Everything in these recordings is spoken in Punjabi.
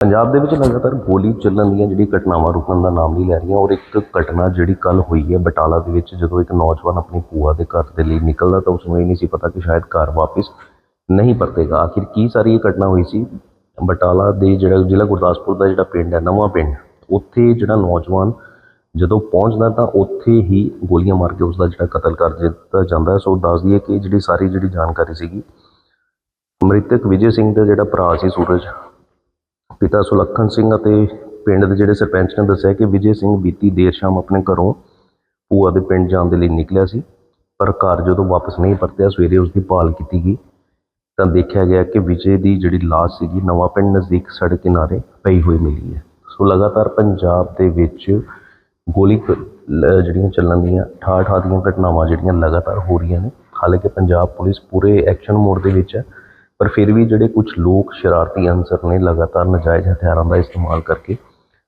ਪੰਜਾਬ ਦੇ ਵਿੱਚ ਲਗਾਤਾਰ ਗੋਲੀ ਚੱਲਣ ਦੀਆਂ ਜਿਹੜੀ ਘਟਨਾਵਾਂ ਰੁਕਣ ਦਾ ਨਾਮ ਨਹੀਂ ਲੈ ਰਹੀਆਂ ਔਰ ਇੱਕ ਘਟਨਾ ਜਿਹੜੀ ਕੱਲ ਹੋਈ ਹੈ ਬਟਾਲਾ ਦੇ ਵਿੱਚ, ਜਦੋਂ ਇੱਕ ਨੌਜਵਾਨ ਆਪਣੀ ਭੂਆ ਦੇ ਘਰ ਦੇ ਲਈ ਨਿਕਲਦਾ ਤਾਂ ਉਸ ਨੂੰ ਇਹ ਨਹੀਂ ਸੀ ਪਤਾ ਕਿ ਸ਼ਾਇਦ ਘਰ ਵਾਪਸ ਨਹੀਂ ਪਰਤੇਗਾ। ਆਖਿਰ ਕੀ ਸਾਰੀ ਇਹ ਘਟਨਾ ਹੋਈ ਸੀ? ਬਟਾਲਾ ਦੇ ਜਿਹੜਾ ਜ਼ਿਲ੍ਹਾ ਗੁਰਦਾਸਪੁਰ ਦਾ ਜਿਹੜਾ ਪਿੰਡ ਹੈ, ਨਵਾਂ ਪਿੰਡ, ਉੱਥੇ ਜਿਹੜਾ ਨੌਜਵਾਨ ਜਦੋਂ ਪਹੁੰਚਦਾ ਤਾਂ ਉੱਥੇ ਹੀ ਗੋਲੀਆਂ ਮਾਰ ਕੇ ਉਸ ਦਾ ਜਿਹੜਾ ਕਤਲ ਕਰ ਦਿੱਤਾ ਜਾਂਦਾ ਸੋ ਦੱਸ ਦਈਏ ਕਿ ਜਿਹੜੀ ਸਾਰੀ ਜਿਹੜੀ ਜਾਣਕਾਰੀ ਸੀਗੀ, ਮ੍ਰਿਤਕ ਵਿਜੇ ਸਿੰਘ ਦਾ ਜਿਹੜਾ ਭਰਾ ਸੀ ਸੂਰਜ ਪਿਤਾ ਸੁਲੱਖਣ ਸਿੰਘ ਅਤੇ ਪਿੰਡ ਦੇ ਜਿਹੜੇ ਸਰਪੰਚ ਨੇ ਦੱਸਿਆ ਕਿ ਵਿਜੇ ਸਿੰਘ ਬੀਤੀ ਦੇਰ ਸ਼ਾਮ ਆਪਣੇ ਘਰੋਂ ਭੂਆ ਦੇ ਪਿੰਡ ਜਾਣ ਦੇ ਲਈ ਨਿਕਲਿਆ ਸੀ, ਪਰ ਘਰ ਜਦੋਂ ਵਾਪਸ ਨਹੀਂ ਪਰਤਿਆ, ਸਵੇਰੇ ਉਸ ਦੀ ਭਾਲ ਕੀਤੀ ਗਈ ਤਾਂ ਦੇਖਿਆ ਗਿਆ ਕਿ ਵਿਜੇ ਦੀ ਜਿਹੜੀ ਲਾਸ਼ ਸੀਗੀ, ਨਵਾਂ ਪਿੰਡ ਨਜ਼ਦੀਕ ਸੜਕ ਕਿਨਾਰੇ ਪਈ ਹੋਈ ਮਿਲੀ ਹੈ। ਸੋ ਲਗਾਤਾਰ ਪੰਜਾਬ ਦੇ ਵਿੱਚ ਗੋਲੀ ਜਿਹੜੀਆਂ ਚੱਲਣ ਦੀਆਂ ਠਾਠ ਠਾਠ ਦੀਆਂ ਘਟਨਾਵਾਂ ਜਿਹੜੀਆਂ ਲਗਾਤਾਰ ਹੋ ਰਹੀਆਂ ਨੇ, ਹਾਲਾਂਕਿ ਪੰਜਾਬ ਪੁਲਿਸ ਪੂਰੇ ਐਕਸ਼ਨ ਮੋਡ ਦੇ ਵਿੱਚ ਹੈ। ਪਰ ਫਿਰ ਵੀ ਜਿਹੜੇ ਕੁਝ ਲੋਕ ਸ਼ਰਾਰਤੀ ਅਨਸਰ ਨੇ ਲਗਾਤਾਰ ਨਜਾਇਜ਼ ਹਥਿਆਰਾਂ ਦਾ ਇਸਤੇਮਾਲ ਕਰਕੇ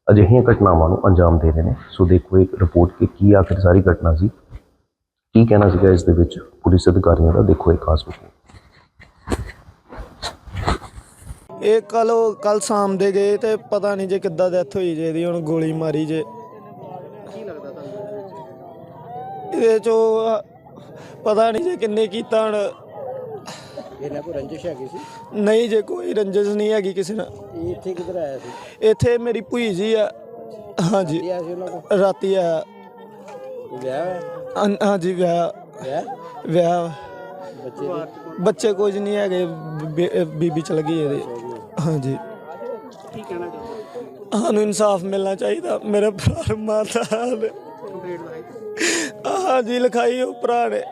ਅਜਿਹੀਆਂ ਘਟਨਾਵਾਂ ਨੂੰ ਅੰਜਾਮ ਦੇ ਰਹੇ ਨੇ। ਸੋ ਦੇਖੋ ਇੱਕ ਰਿਪੋਰਟ ਕਿ ਕੀ ਆਖਿਰ ਸਾਰੀ ਘਟਨਾ ਸੀ। ਕੀ ਕਹਿਣਾ ਸੀਗਾ ਇਸ ਦੇ ਵਿੱਚ? ਪੁਲਿਸ ਅਧਿਕਾਰੀਆਂ ਦਾ ਦੇਖੋ ਇਹ ਖਾਸ ਰਿਪੋਰਟ ਇਹ ਕੱਲ ਕੱਲ ਸ਼ਾਮ ਦੇ ਗਏ ਤੇ ਪਤਾ ਨਹੀਂ ਜੇ ਕਿੱਦਾਂ ਡੈਥ ਹੋਈ ਜੇ ਇਹਦੀ, ਹੁਣ ਗੋਲੀ ਮਾਰੀ ਜੇ। ਕੀ ਲੱਗਦਾ ਤੁਹਾਨੂੰ ਇਹਦੇ ਚੋਂ ਪਤਾ ਨਹੀਂ ਜੇ ਕਿੰਨੇ ਕੀਤਾ ਹੁਣ। ਇਹਨਾਂ ਕੋ ਰੰਜਿਸ਼ ਹੈਗੀ ਸੀ? ਨਹੀਂ ਜੇ ਕੋਈ ਰੰਜਿਸ਼ ਨਹੀਂ ਹੈਗੀ ਕਿਸੇ ਨਾਲ। ਇਹ ਇੱਥੇ ਕਿੱਧਰ ਆਇਆ ਸੀ? ਇੱਥੇ ਮੇਰੀ ਭੂਈ ਜੀ ਆ। ਹਾਂਜੀ। ਕੀ ਆਇਆ ਸੀ ਉਹਨਾਂ ਕੋ ਰਾਤੀ ਆ। ਵਿਆਹ ਹੈ ਹਾਂ- ਹਾਂਜੀ ਵਿਆਹ। ਵਿਆਹ? ਵਿਆਹ। ਬੱਚੇ ਦੀ? ਬੱਚੇ ਕੁਝ ਨਹੀਂ ਹੈਗੇ। ਬੀ- ਬੀਬੀ ਚਲ ਗਈ ਇਹਦੇ। ਹਾਂਜੀ। ਕੀ ਕਹਿਣਾ ਚਾਹੁੰਦੇ ਸਾਨੂੰ ਇਨਸਾਫ ਮਿਲਣਾ ਚਾਹੀਦਾ। ਮੇਰੇ ਭਰਾ ਨੂੰ। ਮਾਰਦਾ ਹਾਲ ਕੰਪਲੀਟ ਲਾਈ ਹਾਂਜੀ ਲਿਖਾਈ ਉਹ ਭਰਾ ਨੇ।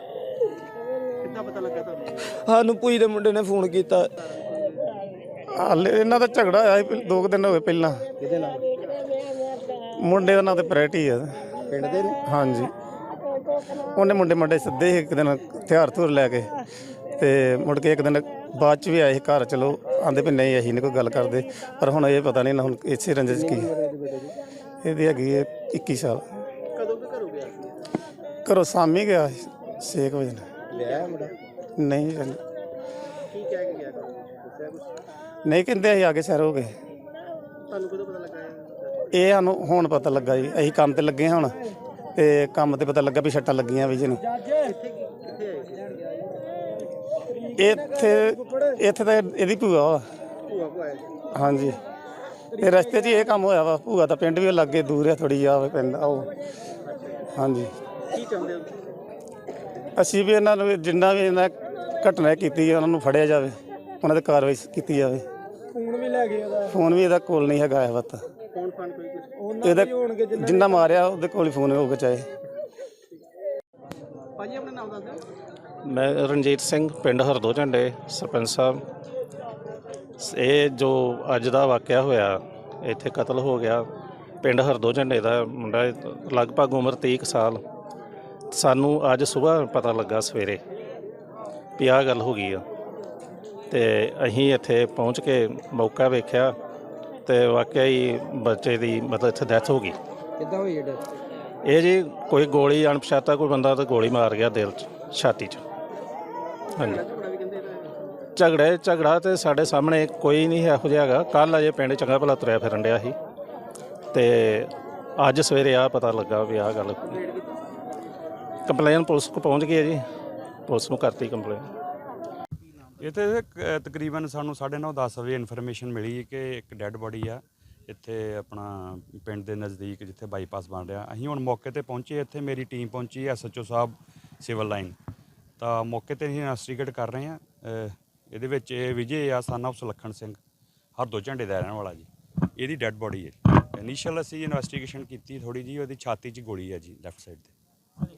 ਲੱਗਾ ਤੁਹਾਨੂੰ? ਸਾਨੂੰ ਭੂਈ ਦੇ ਮੁੰਡੇ ਨੇ ਫੋਨ ਕੀਤਾ। ਹਾਲੇ ਇਹਨਾਂ ਦਾ ਝਗੜਾ ਹੋਇਆ ਸੀ ਪਹਿ- ਦੋ ਕੁ ਦਿਨ ਹੋਏ ਪਹਿਲਾਂ। ਕਿਹਦੇ ਨਾਲ? ਮੁੰਡੇ ਦਾ ਨਾਂ ਤੇ ਪ੍ਰੈਟੀ ਆ। ਪਿੰਡ ਦੇ ਨੇ? ਹਾਂਜੀ। ਉਹਨੇ ਮੁੰਡੇ ਮੰਡੇ ਸਿੱਧੇ ਸੀ ਇੱਕ ਦਿਨ ਹਥਿਆਰ ਧੁਰ ਲੈ ਕੇ ਤੇ ਮੁੜ ਕੇ ਇੱਕ ਦਿਨ ਬਾਅਦ ਚ ਵੀ ਆਏ ਸੀ ਘਰ ਚਲੋ ਆਂਦੇ ਵੀ ਨਹੀਂ ਅਸੀਂ ਨਹੀਂ ਕੋਈ ਗੱਲ ਕਰਦੇ। ਪਰ ਹੁਣ ਇਹ ਪਤਾ ਨਹੀਂ ਨਾ ਹੁਣ ਇਸੇ ਰੰਜਿਸ਼ ਕੀ। ਇਹਦੇ ਹੈਗੀ ਹੈ 21 ਸਾਲ। ਕਦੋਂ ਕੁ ਘਰੋਂ ਗਿਆ ਸੀ? ਘਰੋਂ ਸਾਮੀ ਗਿਆ 6 ਵਜੇ ਵਿਆਹ ਹੈ ਮੁੰਡਾ? ਨਹੀਂ ਕੀ ਕਹਿ ਕੇ ਗਿਆ? ਦੱਸਿਆ ਕੁਛ? ਨਹੀਂ ਕਹਿੰਦੇ ਅਸੀਂ ਆਗੇ ਸੈਰ ਹੋ ਗਏ। ਤੁਹਾਨੂੰ ਕਦੋਂ ਪਤਾ ਲੱਗਾ ਇਹ? ਇਹ ਸਾਨੂੰ ਹੁਣ ਪਤਾ ਲੱਗਾ ਜੀ। ਅਸੀਂ ਕੰਮ ਤੇ ਲੱਗੇ ਹਾਂ ਹੁਣ ਤੇ ਕੰਮ ਤੇ ਪਤਾ ਲੱਗਾ ਵੀ ਛੱਟਾਂ ਲੱਗੀਆਂ ਵੀ ਜੀ ਨੂੰ। ਕਿੱਥੇ ਕੀ- ਕਿੱਥੇ ਆਏ ਸੀ? ਇੱਥੇ ਇੱਥੇ ਤਾਂ ਇਹਦੀ ਭੂਆ ਵਾ। ਭੂਆ ਆਏ ਸੀ? ਹਾਂਜੀ। ਤੇ ਰਸਤੇ 'ਚ ਹੀ ਇਹ ਕੰਮ ਹੋਇਆ ਵਾ। ਭੂਆ ਦਾ ਪਿੰਡ ਵੀ ਲੱਗੇ ਦੂਰ ਆ ਥੋੜੀ ਆ ਪਿੰਡ ਆ ਉਹ ਹਾਂਜੀ। ਕੀ ਚਾਹੁੰਦੇ ਹੋ ਅਸੀਂ ਵੀ ਇਹਨਾਂ ਨੂੰ ਜਿੰਨਾ ਵੀ ਇਹਨਾਂ ਘਟਨਾ ਕੀਤੀ ਹੈ ਉਹਨਾਂ ਨੂੰ ਫੜਿਆ ਜਾਵੇ। ਉਹਨਾਂ ਤੇ ਕਾਰਵਾਈ ਕੀਤੀ ਜਾਵੇ। ਫੋਨ ਵੀ ਲੈ ਗਏ ਉਹਦਾ। ਫੋਨ ਵੀ ਇਹਦਾ ਕੋਲ ਨਹੀਂ ਹੈਗਾ ਇਹ ਵਤ ਫੋਨ ਫਾਨ ਕੋਈ ਕੁਛ ਉਹਨਾਂ ਇਹਦਾ ਹੋਣਗੇ ਜਿੰਨਾ ਜਿੰਨਾ ਮਾਰਿਆ ਉਹਦੇ ਕੋਲ ਹੀ ਫੋਨ ਹੋਊਗਾ ਚਾਹੇ। ਭਾਜੀ ਆਪਣਾ ਨਾਮ ਦੱਸ ਦਿਓ। ਮੈਂ ਰਣਜੀਤ ਸਿੰਘ ਪਿੰਡ ਹਰਦੋ ਝੰਡੇ ਸਰਪੰਚ ਸਾਹਿਬ। ਇਹ ਜੋ ਅੱਜ ਦਾ ਵਾਕਿਆ ਹੋਇਆ ਇੱਥੇ ਕਤਲ ਹੋ ਗਿਆ। ਪਿੰਡ ਹਰਦੋ ਝੰਡੇ ਦਾ ਮੁੰਡਾ ਲਗਭਗ ਉਮਰ 30 ਕੁ ਸਾਲ। ਸਾਨੂੰ ਅੱਜ ਸਵੇਰ ਪਤਾ ਲੱਗਾ ਸਵੇਰੇ ਵੀ ਆਹ ਗੱਲ ਹੋ ਗਈ ਆ। ਤੇ ਅਸੀਂ ਇੱਥੇ ਪਹੁੰਚ ਕੇ ਮੌਕਾ ਵੇਖਿਆ ਤੇ ਵਾਕਿਆ ਹੀ ਬੱਚੇ ਦੀ ਮਤਲਬ ਇੱਥੇ ਡੈਥ ਹੋ ਗਈ। ਕਿੱਦਾਂ ਹੋਈ ਇਹ death? ਇਹ ਜੀ ਕੋਈ ਗੋਲੀ ਅਣਪਛਾਤਾ ਕੋਈ ਬੰਦਾ ਤੇ ਗੋਲੀ ਮਾਰ ਗਿਆ ਦਿਲ 'ਚ ਛਾਤੀ 'ਚ। ਹਾਂਜੀ। ਝਗੜੇ ਝਗੜਾ ਤੇ ਸਾਡੇ ਸਾਹਮਣੇ ਕੋਈ ਨਹੀਂ ਇਹੋ ਜਿਹਾ ਹੈਗਾ। ਕੱਲ ਅਜੇ ਪਿੰਡ ਚੰਗਾ ਭਲਾ ਤੁਰਿਆ ਫਿਰਨ ਡਿਆ ਸੀ। ਤੇ ਅੱਜ ਸਵੇਰੇ ਆ ਪਤਾ ਲੱਗਾ ਵੀ ਆਹ ਗੱਲ ਕੰਪਲੇਨ ਪੁਲਿਸ ਕੋ ਪਹੁੰਚ ਗਈ ਹੈ ਜੀ। ਪੁਲਿਸ ਨੂੰ ਕਰਤੀ ਕੰਪਲੇਨ ਇੱਥੇ ਤੇ ਤਕਰੀਬਨ ਸਾਨੂੰ 9:30 10 ਵਜੇ ਇਨਫੋਰਮੇਸ਼ਨ ਮਿਲੀ ਕਿ ਇੱਕ ਡੈੱਡ ਬੋਡੀ ਆ। ਇੱਥੇ ਆਪਣਾ ਪਿੰਡ ਦੇ ਨਜ਼ਦੀਕ ਜਿੱਥੇ ਬਾਈਪਾਸ ਬਣ ਰਿਹਾ। ਅਸੀਂ ਹੁਣ ਮੌਕੇ ਤੇ ਪਹੁੰਚੇ, ਇੱਥੇ ਮੇਰੀ ਟੀਮ ਪਹੁੰਚੀ ਐਸਐਚਓ ਸਾਹਿਬ ਸਿਵਲ ਲਾਈਨ ਤਾਂ ਮੌਕੇ ਤੇ ਅਸੀਂ ਇਨਵੈਸਟੀਗੇਟ ਕਰ ਰਹੇ ਹਾਂ। ਇਹਦੇ ਵਿੱਚ ਇਹ ਵਿਜੇ ਆ ਸਨ ਆਫ ਸੁਲੱਖਣ ਸਿੰਘ। ਹਰਦੋ ਝੰਡੇ ਦਾ ਰਹਿਣ ਵਾਲਾ ਜੀ। ਇਹਦੀ ਡੈੱਡ ਬੋਡੀ ਹੈ। ਇਨੀਸ਼ੀਅਲ ਅਸੀਂ ਇਨਵੈਸਟੀਗੇਸ਼ਨ ਕੀਤੀ ਥੋੜੀ ਜੀ ਉਹਦੀ ਛਾਤੀ 'ਚ ਗੋਲੀ ਆ ਜੀ ਲੈਫਟ ਸਾਈਡ ਤੇ।